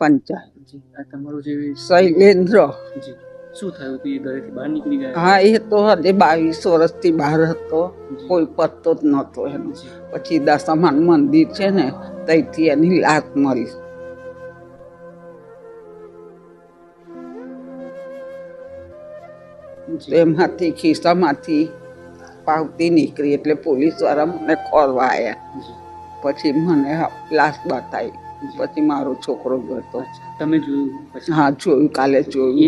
પંચાયત તમારું જે શૈલેન્દ્ર. શું થયું હતું? એ ઘરેથી બહાર નીકળી ગયા? હા એ તો હજે બાવીસ વર્ષથી બહાર હતો. કોઈ પત્તો જ નહોતો એનો. પછી દસમાન મંદિર છે ને ત્યાંથી એની લાત મળી એમાંથી ખિસ્સામાંથી પાવતી નીકળી એટલે પોલીસવાળા મને ખોરવા આવ્યા પછી મને લાશ બતાવી. પછી મારો છોકરો જ હતો. તમે જોયું પછી? હા જોયું કાલે જોયું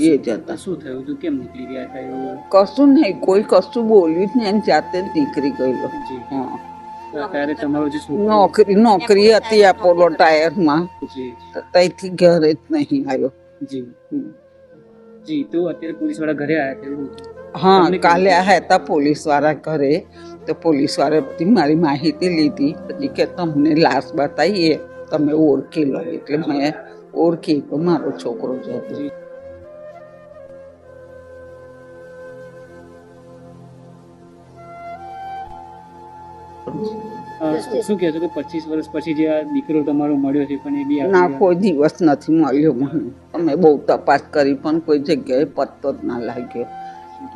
એ જ હતા. શું થયું? હતું કેમ નીકળી ગયા હતા એવું? કશું નહીં કોઈ કશું બોલ્યું જ નહીં એની જાતે જ નીકળી ગયેલો. હા. નોકરી નોકરી હતી એપોલો ટાયરમાં. ત્યાંથી ઘરે જ નહીં આવ્યો. જી. જી તો અત્યારે પોલીસવાળા ઘરે આવ્યા હતા એવું હતું. હા કાલે આ હતા પોલીસવાળા ઘરે તો પોલીસવાળા બધી મારી માહિતી લીધી. પછી કે તમને લાશ બતાવીએ તમે ઓળખી લો. એટલે મેં ઓળખી તો મારો છોકરો જ હતો શું કહે છો કે પચીસ વર્ષ પછી જે આ દીકરો તમારો મળ્યો છે પણ એ બી ના કોઈ દિવસ નથી મળ્યો મને. અમે બહુ તપાસ કરી પણ કોઈ જગ્યાએ પત્તો જ ના લાગ્યો.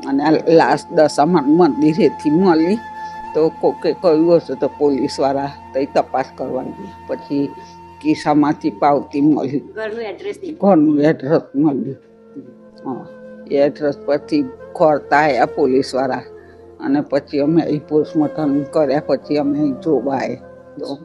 અને લાસ્ટ દશામાં મંદિરેથી મળી. તો કોકે કહ્યું હશે તો પોલીસવાળા તઈ તપાસ કરવાની. પછી કિસ્સામાંથી પાવતી મળી. ઘરનું એડ્રેસ ઘરનું એડ્રેસ મળ્યું હા એ એડ્રેસ પછી ખોરતા આવ્યા પોલીસવાળા. અને પછી અમે અહીં પોસ્ટમોર્ટમ કર્યા પછી અમે જોવા આવ્યા